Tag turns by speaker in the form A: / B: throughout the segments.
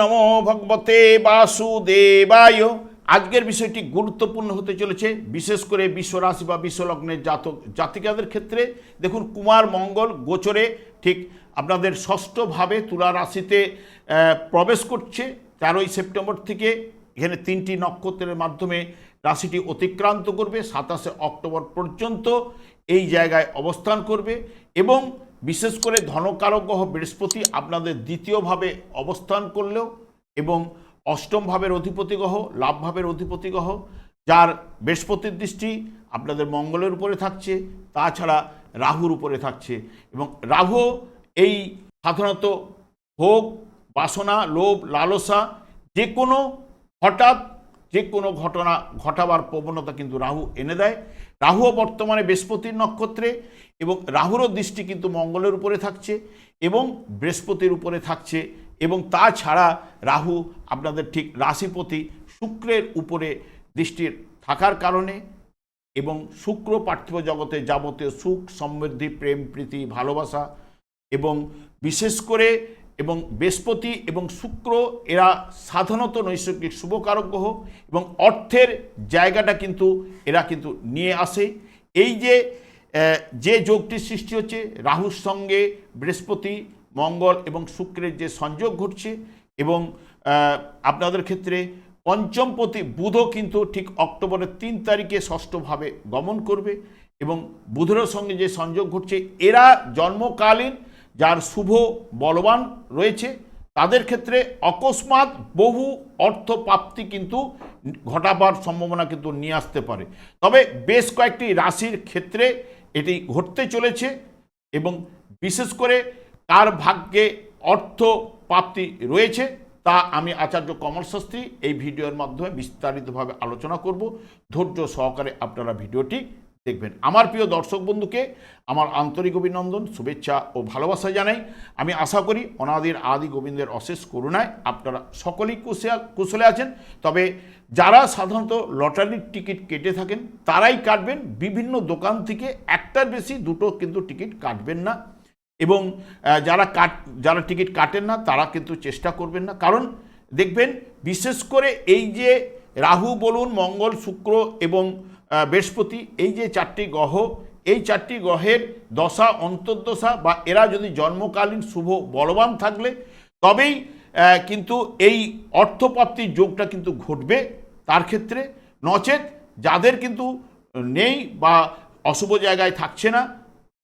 A: নমো ভগবতে বাসুদেবায়। আজকের বিষয়টি গুরুত্বপূর্ণ হতে চলেছে, বিশেষ করে বিশ্বরাশি বা বিশ্বলগ্নের জাতক জাতিকাদের ক্ষেত্রে। দেখুন, কুমার মঙ্গল গোচরে ঠিক আপনাদের ষষ্ঠভাবে তুলা রাশিতে প্রবেশ করছে। তেরোই সেপ্টেম্বর থেকে এখানে তিনটি নক্ষত্রের মাধ্যমে রাশিটি অতিক্রান্ত করবে, সাতাশে অক্টোবর পর্যন্ত এই জায়গায় অবস্থান করবে এবং বিশেষ করে ধনকারক গ্রহ বৃহস্পতি আপনাদের দ্বিতীয়ভাবে অবস্থান করলেও এবং অষ্টম ভাবের অধিপতি গ্রহ লাভ ভাবের অধিপতি গ্রহ যার বৃহস্পতির দৃষ্টি আপনাদের মঙ্গলের উপরে থাকছে, তাছাড়া রাহুর উপরে থাকছে। এবং রাহু এই সাধারণত ভোগ, বাসনা, লোভ, লালসা যে কোনো হঠাৎ যে কোনো ঘটনা ঘটাবার প্রবণতা কিন্তু রাহু এনে দেয়। রাহুও বর্তমানে বৃহস্পতির নক্ষত্রে এবং রাহুরও দৃষ্টি কিন্তু মঙ্গলের উপরে থাকছে এবং বৃহস্পতির উপরে থাকছে এবং তাছাড়া রাহু আপনাদের ঠিক রাশিপতি শুক্রের উপরে দৃষ্টির থাকার কারণে এবং শুক্র পার্থিব জগতে যাবতীয় সুখ, সমৃদ্ধি, প্রেম, প্রীতি, ভালোবাসা এবং বিশেষ করে এবং বৃহস্পতি এবং শুক্র এরা সাধারণত নৈসর্গিক শুভকারক গ্রহ এবং অর্থের জায়গাটা কিন্তু এরা কিন্তু নিয়ে আসে। এই যে যে যোগটির সৃষ্টি হচ্ছে, রাহুর সঙ্গে বৃহস্পতি, মঙ্গল এবং শুক্রের যে সংযোগ ঘটছে এবং আপনাদের ক্ষেত্রে পঞ্চমপতি বুধও কিন্তু ঠিক অক্টোবরের তিন তারিখে ষষ্ঠভাবে গমন করবে এবং বুধের সঙ্গে যে সংযোগ ঘটছে, এরা জন্মকালীন যার শুভ বলবান রয়েছে, তাদের ক্ষেত্রে অকস্মাৎ বহু অর্থ প্রাপ্তি কিন্তু ঘটাবার সম্ভাবনা কিন্তু নিয়ে আসতে পারে। তবে বেশ কয়েকটি রাশির ক্ষেত্রে এটি ঘটতে চলেছে এবং বিশেষ করে কার ভাগ্যে অর্থ প্রাপ্তি রয়েছে, তা আমি আচার্য কমল শাস্ত্রী এই ভিডিওর মাধ্যমে বিস্তারিতভাবে আলোচনা করব। ধৈর্য সহকারে আপনারা ভিডিওটি দেখবেন। আমার প্রিয় দর্শক বন্ধুকে আমার আন্তরিক অভিনন্দন, শুভেচ্ছা ও ভালোবাসা জানাই। আমি আশা করি অনাদির আদি গোবিন্দের অশেষ করুণায় আপনারা সকলেই কুশে- কুশলে আছেন। তবে যারা সাধারণত লটারির টিকিট কেটে থাকেন, তারাই কাটবেন। বিভিন্ন দোকান থেকে একটার বেশি দুটো কিন্তু টিকিট কাটবেন না। এবং যারা কাট যারা টিকিট কাটেন না, তারা কিন্তু চেষ্টা করবেন না। কারণ দেখবেন, বিশেষ করে এই যে রাহু, বলুন, মঙ্গল, শুক্র এবং বৃহস্পতি, এই যে চারটি গ্রহ, এই চারটি গ্রহের দশা, অন্তর্দশা বা এরা যদি জন্মকালীন শুভ বলবান থাকলে, তবেই কিন্তু এই অর্থপ্রাপ্তির যোগটা কিন্তু ঘটবে। তার ক্ষেত্রে নচেত যাদের কিন্তু নেই বা অশুভ জায়গায় থাকছে না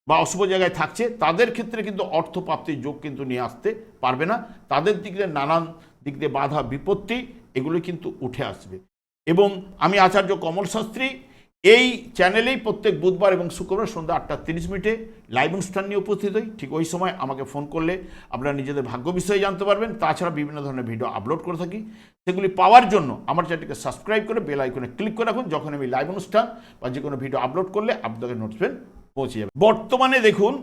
A: বা অশুভ জায়গায় থাকছে, তাদের ক্ষেত্রে কিন্তু অর্থপ্রাপ্তির যোগ কিন্তু নিয়ে আসতে পারবে না। তাদের দিক দিয়ে নানান দিক দিয়ে বাধা বিপত্তি, এগুলো কিন্তু উঠে আসবে। এবং আমি আচার্য কমল শাস্ত্রী এই চ্যানেলেই প্রত্যেক বুধবার এবং শুক্রবার সন্ধ্যা আটটা তিরিশ মিনিটে লাইভ অনুষ্ঠান নিয়ে উপস্থিত হই। ঠিক ওই সময় আমাকে ফোন করলে আপনারা নিজেদের ভাগ্য বিষয়ে জানতে পারবেন। তাছাড়া বিভিন্ন ধরনের ভিডিও আপলোড করে থাকি। সেগুলি পাওয়ার জন্য আমার চ্যানেলটিকে সাবস্ক্রাইব করে বেল আইকনে ক্লিক করে রাখুন। যখন আমি লাইভ অনুষ্ঠান বা যে কোনো ভিডিও আপলোড করলে আপনাদের নোটিফিকেশন পৌঁছে যাবে। বর্তমানে দেখুন,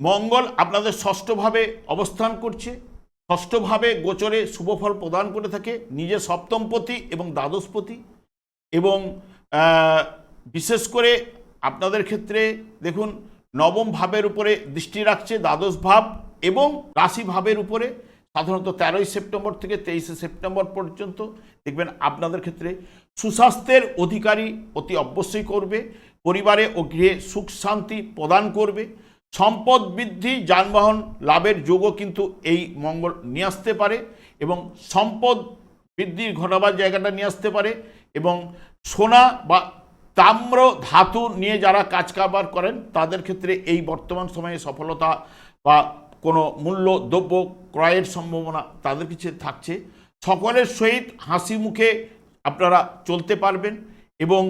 A: মঙ্গল আপনাদের ষষ্ঠভাবে অবস্থান করছে। ষষ্ঠভাবে গোচরে শুভফল প্রদান করে থাকে। নিজে সপ্তমপতি এবং দ্বাদশপতি এবং বিশেষ করে আপনাদের ক্ষেত্রে দেখুন, নবম ভাবের উপরে দৃষ্টি রাখছে দ্বাদশ ভাব এবং রাশি ভাবের উপরে, সাধারণত তেরোই সেপ্টেম্বর থেকে তেইশে সেপ্টেম্বর পর্যন্ত, দেখবেন আপনাদের ক্ষেত্রে সুস্বাস্থ্যের অধিকারী অতি অবশ্যই করবে, পরিবারে ও গৃহে সুখ শান্তি প্রদান করবে, সম্পদ বৃদ্ধি, যানবাহন লাভের যোগও কিন্তু এই মঙ্গল নিয়ে আসতে পারে এবং সম্পদ বৃদ্ধির ঘটাবার জায়গাটা নিয়ে আসতে পারে এবং সোনা বা তাম্র ধাতু নিয়ে যারা কাজ কারবার করেন, তাদের ক্ষেত্রে এই বর্তমান সময়ে সফলতা বা কোনো মূল্য, দ্রব্য ক্রয়ের সম্ভাবনা তাদের কিছু থাকছে। সকলের সহিত হাসি মুখে আপনারা চলতে পারবেন এবং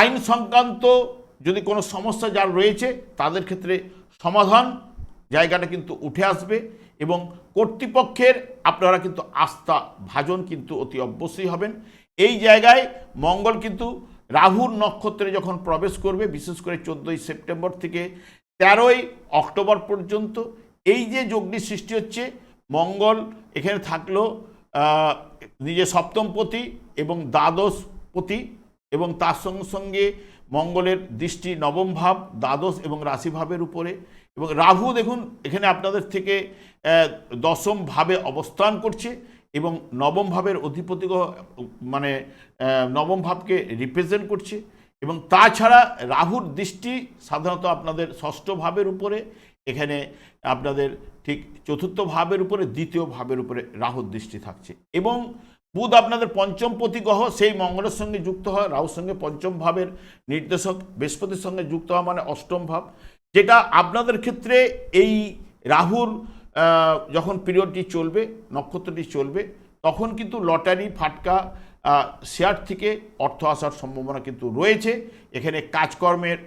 A: আইন সংক্রান্ত যদি কোনো সমস্যা যার রয়েছে, তাদের ক্ষেত্রে সমাধান জায়গাটা কিন্তু উঠে আসবে এবং কর্তৃপক্ষের আপনারা কিন্তু আস্থা, ভাজন কিন্তু অতি অবশ্যই হবেন। এই জায়গায় মঙ্গল কিন্তু রাহুর নক্ষত্রে যখন প্রবেশ করবে, বিশেষ করে চোদ্দোই সেপ্টেম্বর থেকে তেরোই অক্টোবর পর্যন্ত, এই যে যোগটি সৃষ্টি হচ্ছে, মঙ্গল এখানে থাকল নিজে সপ্তমপতি এবং দ্বাদশপতি এবং তার সঙ্গে সঙ্গে মঙ্গলের দৃষ্টি নবম ভাব, দ্বাদশ এবং রাশি ভাবের উপরে এবং রাহু দেখুন এখানে আপনাদের থেকে দশম ভাবে অবস্থান করছে। এবং নবম ভাবের অধিপতি মানে নবম ভাবকে রিপ্রেজেন্ট করছে এবং তাছাড়া রাহুর দৃষ্টি সাধারণত আপনাদের ষষ্ঠ ভাবের উপরে, এখানে আপনাদের ঠিক চতুর্থ ভাবের উপরে, দ্বিতীয় ভাবের উপরে রাহুর দৃষ্টি থাকছে। এবং বুধ আপনাদের পঞ্চম প্রতি গ্রহ সেই মঙ্গলের সঙ্গে যুক্ত হয়, রাহুর সঙ্গে পঞ্চম ভাবের নির্দেশক, বৃহস্পতির সঙ্গে যুক্ত হওয়া মানে অষ্টম ভাব। যেটা আপনাদের ক্ষেত্রে এই রাহুর যখন পিরিয়ডটি চলবে, নক্ষত্রটি চলবে, তখন কিন্তু লটারি, ফাটকা শেয়ার থেকে অর্থ আসার সম্ভাবনা কিন্তু রয়েছে। এখানে কাজকর্মের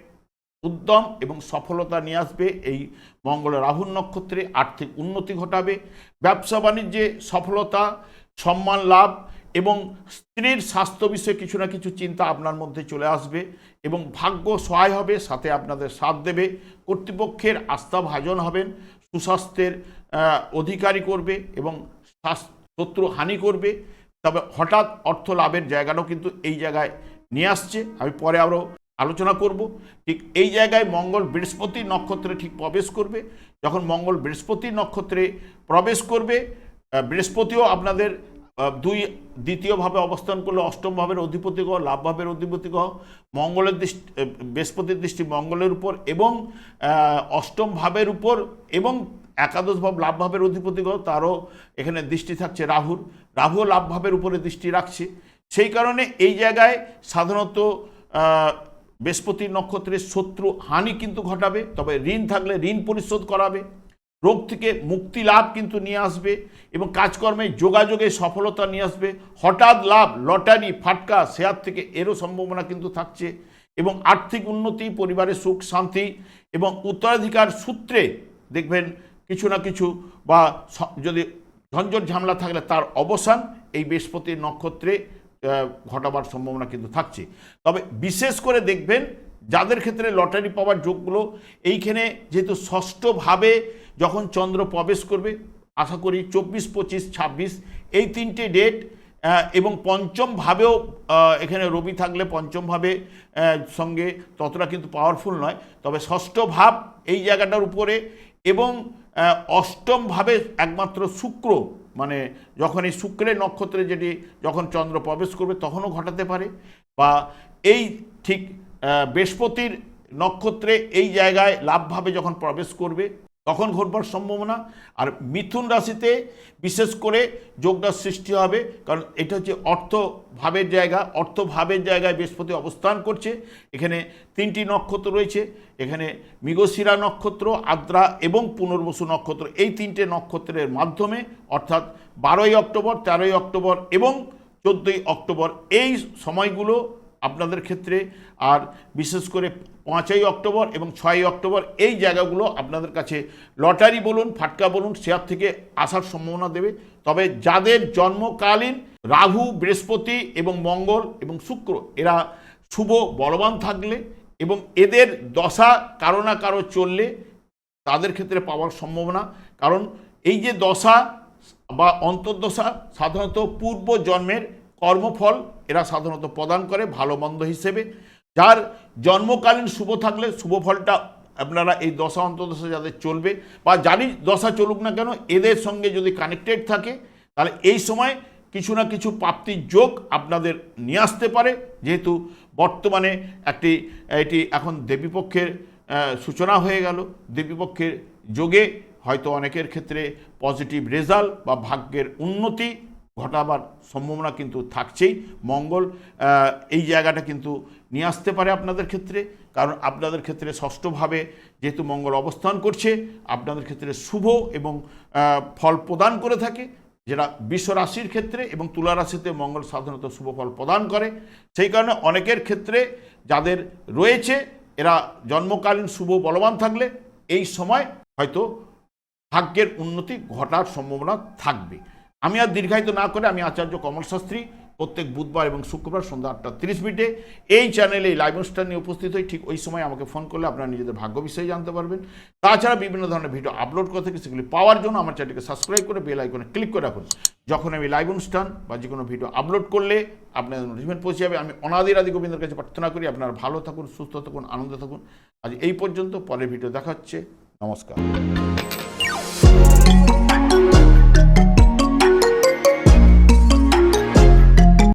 A: উদ্যম এবং সফলতা নিয়ে আসবে। এই মঙ্গল রাহুর নক্ষত্রে আর্থিক উন্নতি ঘটাবে। ব্যবসা বাণিজ্যে সফলতা, সম্মান লাভ এবং স্ত্রীর স্বাস্থ্য বিষয়ে কিছু না কিছু চিন্তা আপনার মধ্যে চলে আসবে এবং ভাগ্য সহায় হবে, সাথে আপনাদের সাথ দেবে। কর্তৃপক্ষের আস্থা ভাজন হবেন। সুস্বাস্থ্যের অধিকারী করবে এবং শত্রু হানি করবে। তবে হঠাৎ অর্থ লাভের জায়গাটাও কিন্তু এই জায়গায় নিয়ে আসছে। আমি পরে আরও আলোচনা করব। ঠিক এই জায়গায় মঙ্গল বৃহস্পতি নক্ষত্রে ঠিক প্রবেশ করবে। যখন মঙ্গল বৃহস্পতি নক্ষত্রে প্রবেশ করবে বৃহস্পতিও আপনাদের দুই দ্বিতীয়ভাবে অবস্থান করলে অষ্টম ভাবের অধিপতি গ্রহ লাভ ভাবের অধিপতি গ্রহ মঙ্গলের দৃষ্টি বৃহস্পতির দৃষ্টি মঙ্গলের উপর এবং অষ্টম ভাবের উপর এবং একাদশ ভাব লাভ ভাবের অধিপতি গ্রহ তারও এখানে দৃষ্টি থাকছে রাহুর। রাহুও লাভভাবের উপরে দৃষ্টি রাখছে। সেই কারণে এই জায়গায় সাধারণত বৃহস্পতি নক্ষত্রের শত্রু হানি কিন্তু ঘটাবে, তবে ঋণ থাকলে ঋণ পরিশোধ করাবে। রোগ থেকে মুক্তি লাভ কিন্তু নিয়ে আসবে এবং কাজকর্মে যোগাযোগে সফলতা নিয়ে আসবে। হঠাৎ লাভ, লটারি, ফাটকা শেয়ার থেকে এরও সম্ভাবনা কিন্তু থাকছে এবং আর্থিক উন্নতি, পরিবারের সুখ, শান্তি এবং উত্তরাধিকার সূত্রে দেখবেন কিছু না কিছু বা যদি ঝঞ্ঝট ঝামেলা থাকলে তার অবসান এই বৃহস্পতির নক্ষত্রে ঘটাবার সম্ভাবনা কিন্তু থাকছে। তবে বিশেষ করে দেখবেন যাদের ক্ষেত্রে লটারি পাওয়ার যোগগুলো, এইখানে যেহেতু ষষ্ঠভাবে যখন চন্দ্র প্রবেশ করবে আশা করি চব্বিশ পঁচিশ ছাব্বিশ এই তিনটে ডেট এবং পঞ্চম ভাবেও এখানে রবি থাকলে পঞ্চম ভাবে সঙ্গে ততটা কিন্তু পাওয়ারফুল নয়। তবে ষষ্ঠ ভাব এই জায়গাটার উপরে এবং আহ, অষ্টম ভাবে একমাত্র শুক্র মানে যখন এই শুক্রের নক্ষত্রে যেটি যখন চন্দ্র প্রবেশ করবে তখনও ঘটাতে পারে বা এই ঠিক বৃহস্পতির নক্ষত্রে এই জায়গায় লাভভাবে যখন প্রবেশ করবে তখন ঘটবার সম্ভাবনা। আর মিথুন রাশিতে বিশেষ করে যোগদার সৃষ্টি হবে, কারণ এটা হচ্ছে অর্থ ভাবের জায়গা। অর্থ ভাবের জায়গায় বৃহস্পতি অবস্থান করছে। এখানে তিনটি নক্ষত্র রয়েছে। এখানে মৃগশিরা নক্ষত্র, আদ্রা এবং পুনর্বসু নক্ষত্র। এই তিনটে নক্ষত্রের মাধ্যমে, অর্থাৎ বারোই অক্টোবর, তেরোই অক্টোবর এবং চোদ্দোই অক্টোবর, এই সময়গুলো আপনাদের ক্ষেত্রে, আর বিশেষ করে পাঁচই অক্টোবর এবং ছয়ই অক্টোবর এই জায়গাগুলো আপনাদের কাছে লটারি বলুন, ফাটকা বলুন শেয়ার থেকে আসার সম্ভাবনা দেবে। তবে যাদের জন্মকালীন রাহু, বৃহস্পতি এবং মঙ্গল এবং শুক্র, এরা শুভ বলবান থাকলে এবং এদের দশা কারও না কারও চললে তাদের ক্ষেত্রে পাওয়ার সম্ভাবনা। কারণ এই যে দশা বা অন্তর্দশা, সাধারণত পূর্ব জন্মের কর্মফল এরা সাধারণত প্রদান করে, ভালো মন্দ হিসেবে। যার জন্মকালীন শুভ থাকলে শুভ ফলটা আপনারা এই দশা, অন্তর্দশা যাদের চলবে, বা জানি দশা চলুক না কেন, এদের সঙ্গে যদি কানেক্টেড থাকে, তাহলে এই সময় কিছু না কিছু প্রাপ্তির যোগ আপনাদের নিয়ে আসতে পারে। যেহেতু বর্তমানে একটি, এটি এখন দেবীপক্ষের সূচনা হয়ে গেল। দেবীপক্ষের যোগে হয়তো অনেকের ক্ষেত্রে পজিটিভ রেজাল্ট বা ভাগ্যের উন্নতি ঘটাবার সম্ভাবনা কিন্তু থাকছেই। মঙ্গল এই জায়গাটা কিন্তু নিয়ে আসতে পারে আপনাদের ক্ষেত্রে। কারণ আপনাদের ক্ষেত্রে ষষ্ঠভাবে যেহেতু মঙ্গল অবস্থান করছে, আপনাদের ক্ষেত্রে শুভ এবং ফল প্রদান করে থাকে। যেটা বিশ্ব রাশির ক্ষেত্রে এবং তুলা রাশিতে মঙ্গল সাধারণত শুভ ফল প্রদান করে। সেই কারণে অনেকের ক্ষেত্রে যাদের রয়েছে, এরা জন্মকালীন শুভ বলবান থাকলে এই সময় হয়তো ভাগ্যের উন্নতি ঘটার সম্ভাবনা থাকবে। আমি আর দীর্ঘায়িত না করে আমি আচার্য কমল শাস্ত্রী প্রত্যেক বুধবার এবং শুক্রবার সন্ধ্যা আটটা তিরিশ মিনিটে এই চ্যানেলে এই লাইভ অনুষ্ঠান নিয়ে উপস্থিত হই। ঠিক ওই সময় আমাকে ফোন করলে আপনারা নিজেদের ভাগ্য বিষয়ে জানতে পারবেন। তাছাড়া বিভিন্ন ধরনের ভিডিও আপলোড করে থেকে, সেগুলি পাওয়ার জন্য আমার চ্যানেলকে সাবস্ক্রাইব করে বেল আইকনে ক্লিক করে রাখুন। যখন আমি লাইভ অনুষ্ঠান বা যে কোনো ভিডিও আপলোড করলে আপনাদের নোটিফিকেশন পৌঁছে যাবে। আমি অনাদির আদি গোবিন্দের কাছে প্রার্থনা করি, আপনারা ভালো থাকুন, সুস্থ থাকুন, আনন্দ থাকুন। আজ এই পর্যন্ত, পরের ভিডিও দেখা হচ্ছে। নমস্কার।